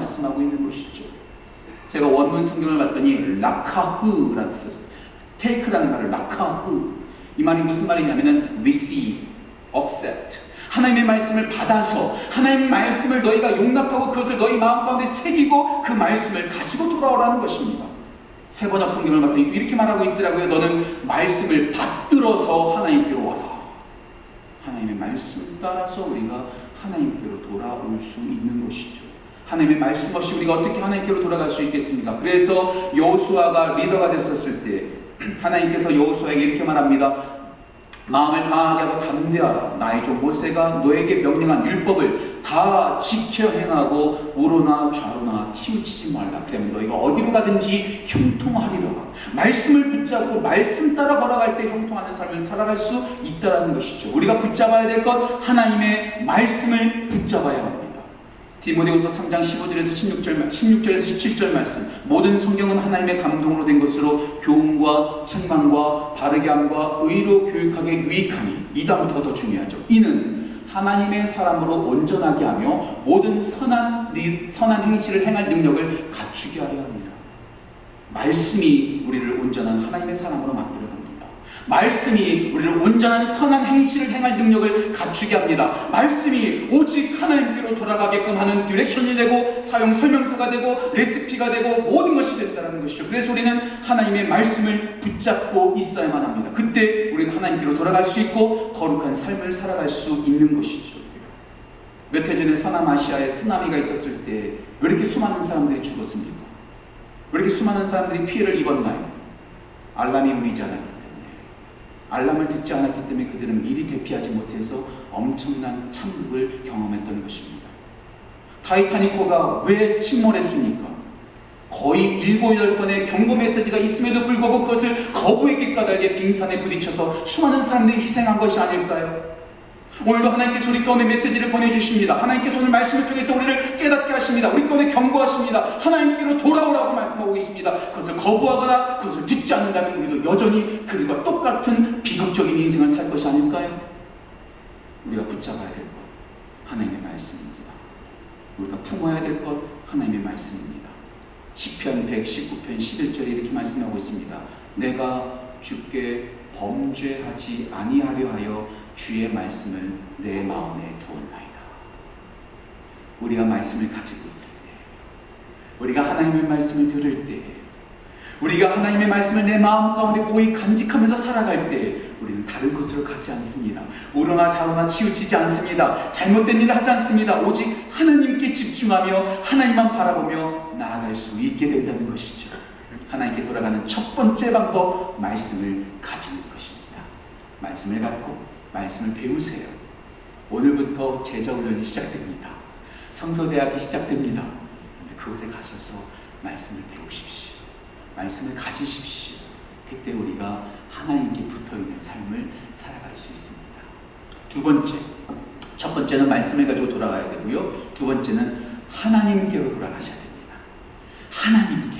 말씀하고 있는 것이죠. 제가 원문 성경을 봤더니 라카흐라는 뜻, take라는 말을 라카흐. 이 말이 무슨 말이냐면은 receive, accept. 하나님의 말씀을 받아서 하나님의 말씀을 너희가 용납하고 그것을 너희 마음 가운데 새기고 그 말씀을 가지고 돌아오라는 것입니다. 세 번역 성경을 봤더니 이렇게 말하고 있더라고요. 너는 말씀을 받들어서 하나님께로 와라. 하나님의 말씀 따라서 우리가 하나님께로 돌아올 수 있는 것이죠. 하나님의 말씀 없이 우리가 어떻게 하나님께로 돌아갈 수 있겠습니까? 그래서 여호수아가 리더가 됐었을 때 하나님께서 여호수아에게 이렇게 말합니다. 마음을 강하게 하고 담대하라. 나의 종 모세가 너에게 명령한 율법을 다 지켜 행하고 우로나 좌로나 치우치지 말라. 그러면 너희가 어디로 가든지 형통하리라. 말씀을 붙잡고 말씀 따라 걸어갈 때 형통하는 삶을 살아갈 수 있다라는 것이죠. 우리가 붙잡아야 될 것 하나님의 말씀을 붙잡아야 합니다. 디모데후서 3장 15절에서 16절 16절에서 17절 말씀 모든 성경은 하나님의 감동으로 된 것으로 교훈과 책망과 바르게 함과 의로 교육하게 유익하니 이 다음부터가 더 중요하죠. 이는 하나님의 사람으로 온전하게 하며 모든 선한 일- 선한 행실을 행할 능력을 갖추게 하려 합니다. 말씀이 우리를 온전한 하나님의 사람으로 만들어. 말씀이 우리를 온전한 선한 행실을 행할 능력을 갖추게 합니다. 말씀이 오직 하나님께로 돌아가게끔 하는 디렉션이 되고 사용 설명서가 되고 레시피가 되고 모든 것이 된다는 것이죠. 그래서 우리는 하나님의 말씀을 붙잡고 있어야만 합니다. 그때 우리는 하나님께로 돌아갈 수 있고 거룩한 삶을 살아갈 수 있는 것이죠. 몇 해 전에 서남아시아에 쓰나미가 있었을 때 왜 이렇게 수많은 사람들이 죽었습니까? 왜 이렇게 수많은 사람들이 피해를 입었나요? 알람이 울리지 않았기. 알람을 듣지 않았기 때문에 그들은 미리 대피하지 못해서 엄청난 참극을 경험했던 것입니다. 타이타닉호가 왜 침몰했습니까? 거의 일곱 열 번의 경고 메시지가 있음에도 불구하고 그것을 거부했기 까닭에 빙산에 부딪혀서 수많은 사람들이 희생한 것이 아닐까요? 오늘도 하나님께서 우리 가운데 메시지를 보내주십니다. 하나님께서 오늘 말씀을 통해서 우리를 깨닫게 하십니다. 우리 가운데 경고하십니다. 하나님께로 돌아오라고 말씀하고 계십니다. 그것을 거부하거나 그것을 듣지 않는다면 우리도 여전히 그들과 똑같은 비극적인 인생을 살 것이 아닐까요? 우리가 붙잡아야 될 것, 하나님의 말씀입니다. 우리가 품어야 될 것, 하나님의 말씀입니다. 시편 119편 11절에 이렇게 말씀하고 있습니다. 내가 주께 범죄하지 아니하려 하여 주의 말씀을 내 마음에 두었나이다. 우리가 말씀을 가지고 있을 때, 우리가 하나님의 말씀을 들을 때, 우리가 하나님의 말씀을 내 마음 가운데 고이 간직하면서 살아갈 때, 우리는 다른 곳으로 가지 않습니다. 오로나 좌로나 치우치지 않습니다. 잘못된 일을 하지 않습니다. 오직 하나님께 집중하며 하나님만 바라보며 나아갈 수 있게 된다는 것이죠. 하나님께 돌아가는 첫 번째 방법, 말씀을 가지는 것입니다. 말씀을 갖고 말씀을 배우세요. 오늘부터 제자훈련이 시작됩니다. 성서대학이 시작됩니다. 그곳에 가셔서 말씀을 배우십시오. 말씀을 가지십시오. 그때 우리가 하나님께 붙어 있는 삶을 살아갈 수 있습니다. 두 번째, 첫 번째는 말씀을 가지고 돌아가야 되고요. 두 번째는 하나님께로 돌아가셔야 됩니다. 하나님께요.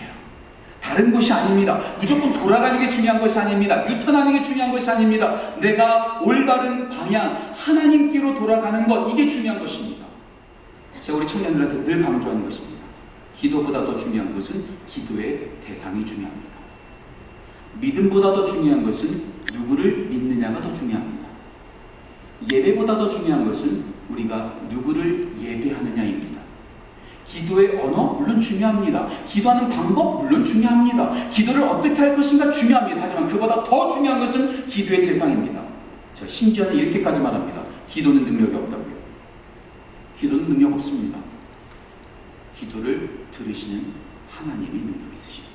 다른 것이 아닙니다. 무조건 돌아가는 게 중요한 것이 아닙니다. 유턴하는 게 중요한 것이 아닙니다. 내가 올바른 방향, 하나님께로 돌아가는 것, 이게 중요한 것입니다. 제가 우리 청년들한테 늘 강조하는 것입니다. 기도보다 더 중요한 것은 기도의 대상이 중요합니다. 믿음보다 더 중요한 것은 누구를 믿느냐가 더 중요합니다. 예배보다 더 중요한 것은 우리가 누구를 예배하느냐입니다. 기도의 언어 물론 중요합니다. 기도하는 방법 물론 중요합니다. 기도를 어떻게 할 것인가 중요합니다. 하지만 그보다 더 중요한 것은 기도의 대상입니다. 자, 심지어는 이렇게까지 말합니다. 기도는 능력이 없다고요. 기도는 능력 없습니다. 기도를 들으시는 하나님이 능력 있으십니다.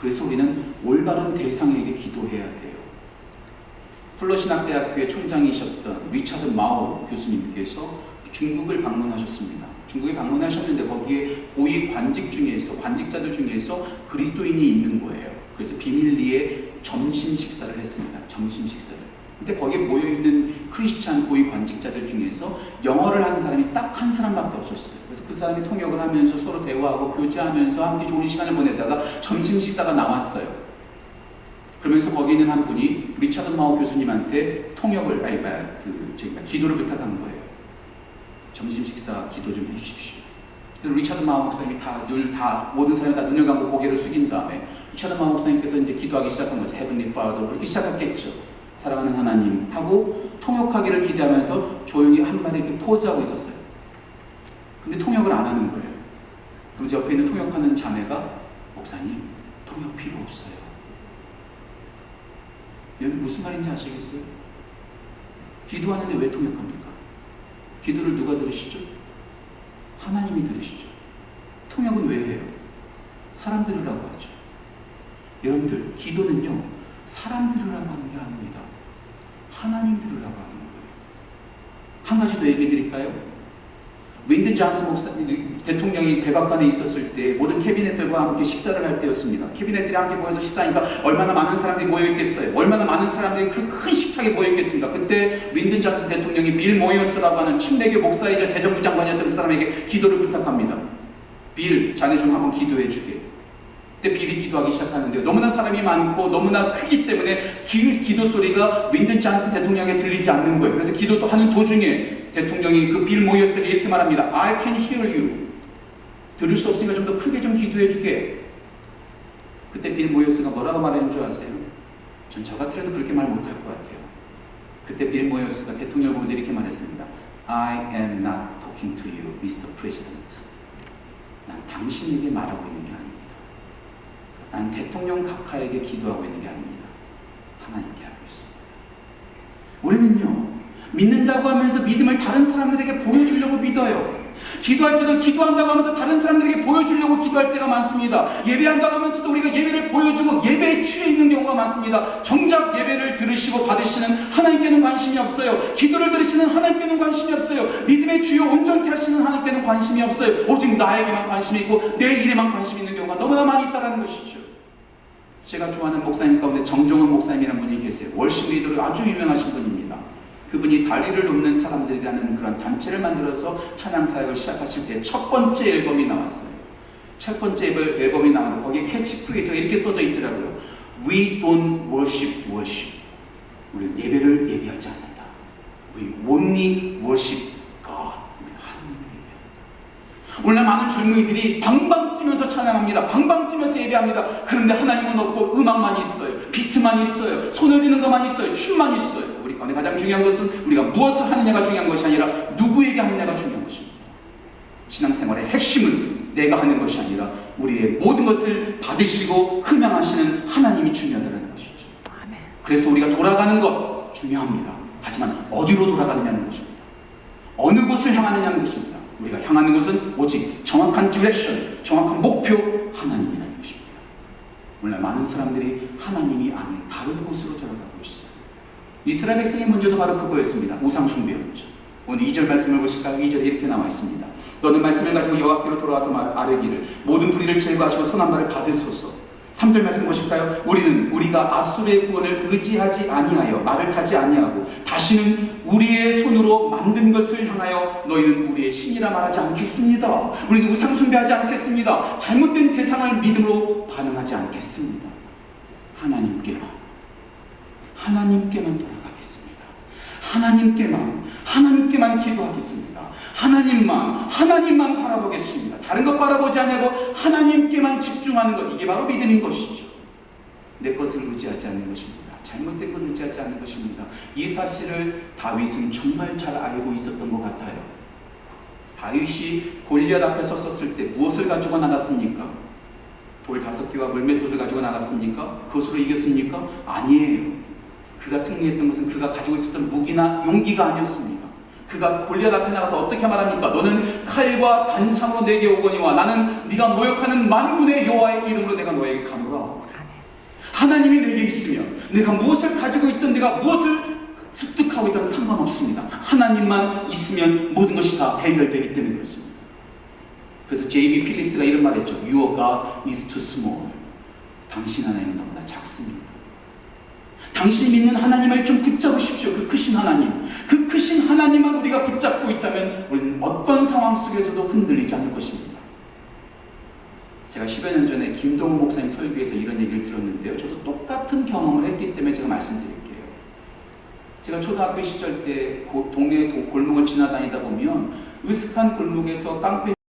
그래서 우리는 올바른 대상에게 기도해야 돼요. 플러신학대학교의 총장이셨던 리차드 마오 교수님께서 중국을 방문하셨습니다. 중국에 방문하셨는데 거기에 고위 관직 중에서 관직자들 중에서 그리스도인이 있는 거예요. 그래서 비밀리에 점심 식사를 했습니다. 점심 식사를. 근데 거기에 모여 있는 크리스찬 고위 관직자들 중에서 영어를 하는 사람이 딱 한 사람밖에 없었어요. 그래서 그 사람이 통역을 하면서 서로 대화하고 교제하면서 함께 좋은 시간을 보내다가 점심 식사가 나왔어요. 그러면서 거기 있는 한 분이 리차드 마오 교수님한테 통역을 아니 그 저기 기도를 부탁한 거예요. 점심 식사 기도 좀 해주십시오. 그래서 리차드 마우 목사님이 다눈다 모든 사람이 다 눈을 감고 고개를 숙인 다음에 리차드 마우 목사님께서 이제 기도하기 시작한 거죠. 헤븐리 파더 그렇게 시작했겠죠. 사랑하는 하나님 하고 통역하기를 기대하면서 조용히 한 마디 이렇게 포즈하고 있었어요. 근데 통역을 안 하는 거예요. 그래서 옆에 있는 통역하는 자매가 목사님 통역 필요 없어요. 여러분 무슨 말인지 아시겠어요? 기도하는데 왜 통역합니까? 기도를 누가 들으시죠? 하나님이 들으시죠. 통역은 왜 해요? 사람 들으라고 하죠. 여러분들 기도는요 사람 들으라고 하는 게 아닙니다. 하나님 들으라고 하는 거예요. 한 가지 더 얘기해 드릴까요? 윈드 잔스 목사 대통령이 백악관에 있었을 때 모든 캐비넷들과 함께 식사를 할 때였습니다. 캐비넷들이 함께 모여서 식사하니까 얼마나 많은 사람들이 모여 있겠어요. 얼마나 많은 사람들이 그 큰 식탁에 모여 있겠습니까? 그때 윈든 잔스 대통령이 빌 모이어스라고 하는 침례교 목사이자 재정부 장관이었던 그 사람에게 기도를 부탁합니다. 빌, 자네 좀 한번 기도해 주게. 그때 빌이 기도하기 시작하는데요. 너무나 사람이 많고 너무나 크기 때문에 기, 기도 소리가 윈든 잔스 대통령에게 들리지 않는 거예요. 그래서 기도도 하는 도중에 대통령이 그 빌 모이어스에게 이렇게 말합니다. I can hear you. 들을 수 없으니까 좀 더 크게 좀 기도해 주게. 그때 빌 모이어스가 뭐라고 말하는 줄 아세요? 전 저 같으라도 그렇게 말 못할 것 같아요. 그때 빌 모이어스가 대통령 보면서 이렇게 말했습니다. I am not talking to you, Mr. President. 난 당신에게 말하고 있는 게 아닙니다. 난 대통령 각하에게 기도하고 있는 게 아닙니다. 하나님께 하고 있습니다. 우리는요, 믿는다고 하면서 믿음을 다른 사람들에게 보여주려고 믿어요. 기도할 때도 기도한다고 하면서 다른 사람들에게 보여주려고 기도할 때가 많습니다. 예배한다고 하면서도 우리가 예배를 보여주고 예배에 취해 있는 경우가 많습니다. 정작 예배를 들으시고 받으시는 하나님께는 관심이 없어요. 기도를 들으시는 하나님께는 관심이 없어요. 믿음의 주요 온전케 하시는 하나님께는 관심이 없어요. 오직 나에게만 관심이 있고 내 일에만 관심이 있는 경우가 너무나 많이 있다는 것이죠. 제가 좋아하는 목사님 가운데 정종원 목사님이라는 분이 계세요. 월십 리더로 아주 유명하신 분입니다. 그분이 다리를 돕는 사람들이라는 그런 단체를 만들어서 찬양 사역을 시작하실 때 첫 번째 앨범이 나왔어요. 첫 번째 앨범- 앨범이 나왔는데 거기에 캐치프레이즈가 이렇게 써져 있더라고요. We don't worship worship. 우리는 예배를 예배하지 않는다. We only worship God. 우리는 하나님을 오늘날 많은 젊은이들이 방방 뛰면서 찬양합니다. 방방 뛰면서 예배합니다. 그런데 하나님은 없고 음악만 있어요. 비트만 있어요. 손을 드는 것만 있어요. 춤만 있어요. 우리 가운데 가장 중요한 것은 우리가 무엇을 하느냐가 중요한 것이 아니라 누구에게 하느냐가 중요한 것입니다. 신앙생활의 핵심은 내가 하는 것이 아니라 우리의 모든 것을 받으시고 흠양하시는 하나님이 중요하다는 것이죠. 그래서 우리가 돌아가는 것 중요합니다. 하지만 어디로 돌아가느냐는 것입니다. 어느 곳을 향하느냐는 것입니다. 우리가 향하는 것은 오직 정확한 디렉션, 정확한 목표 하나님이라는 것입니다. 오늘 많은 사람들이 하나님이 아닌 다른 곳으로 돌아가고 있어요. 이스라엘 백성의 문제도 바로 그거였습니다. 우상 숭배였죠. 오늘 2절 말씀을 보실까요? 2절에 이렇게 나와 있습니다. 너는 말씀을 가지고 여호와께로 돌아와서 말 아뢰기를 모든 불의를 제거하시고 선한 말을 받으소서. 3절 말씀 보실까요? 우리는 우리가 아수르의 구원을 의지하지 아니하여 말을 타지 아니하고 다시는 우리의 손으로 만든 것을 향하여 너희는 우리의 신이라 말하지 않겠습니다. 우리는 우상 숭배하지 않겠습니다. 잘못된 대상을 믿음으로 반응하지 않겠습니다. 하나님께만 하나님께만 돌아가겠습니다. 하나님께만 하나님께만 기도하겠습니다. 하나님만 하나님만 바라보겠습니다. 다른 것 바라보지 않고 하나님께만 집중하는 것 이게 바로 믿음인 것이죠. 내 것을 의지하지 않는 것입니다. 잘못된 것 의지하지 않는 것입니다. 이 사실을 다윗은 정말 잘 알고 있었던 것 같아요. 다윗이 골리앗 앞에 섰었을 때 무엇을 가지고 나갔습니까? 돌 다섯 개와 물맷돌을 가지고 나갔습니까? 그것으로 이겼습니까? 아니에요. 그가 승리했던 것은 그가 가지고 있었던 무기나 용기가 아니었습니다. 그가 골리앗 앞에 나가서 어떻게 말합니까? 너는 칼과 단창으로 내게 오거니와 나는 네가 모욕하는 만군의 여호와의 이름으로 내가 너에게 가노라. 하나님이 내게 있으면 내가 무엇을 가지고 있든 내가 무엇을 습득하고 있든 상관없습니다. 하나님만 있으면 모든 것이 다 해결되기 때문에 그렇습니다. 그래서 제이비 필립스가 이런 말했죠. Your God is too small. 당신 하나님은 너무나 작습니다. 당신 믿는 하나님을 좀 붙잡으십시오. 그 크신 하나님. 그 크신 하나님만 우리가 붙잡고 있다면 우리는 어떤 상황 속에서도 흔들리지 않을 것입니다. 제가 10여 년 전에 김동우 목사님 설교에서 이런 얘기를 들었는데요. 저도 똑같은 경험을 했기 때문에 제가 말씀드릴게요. 제가 초등학교 시절 때 고- 동네 도- 골목을 지나다니다 보면 으슥한 골목에서 깡패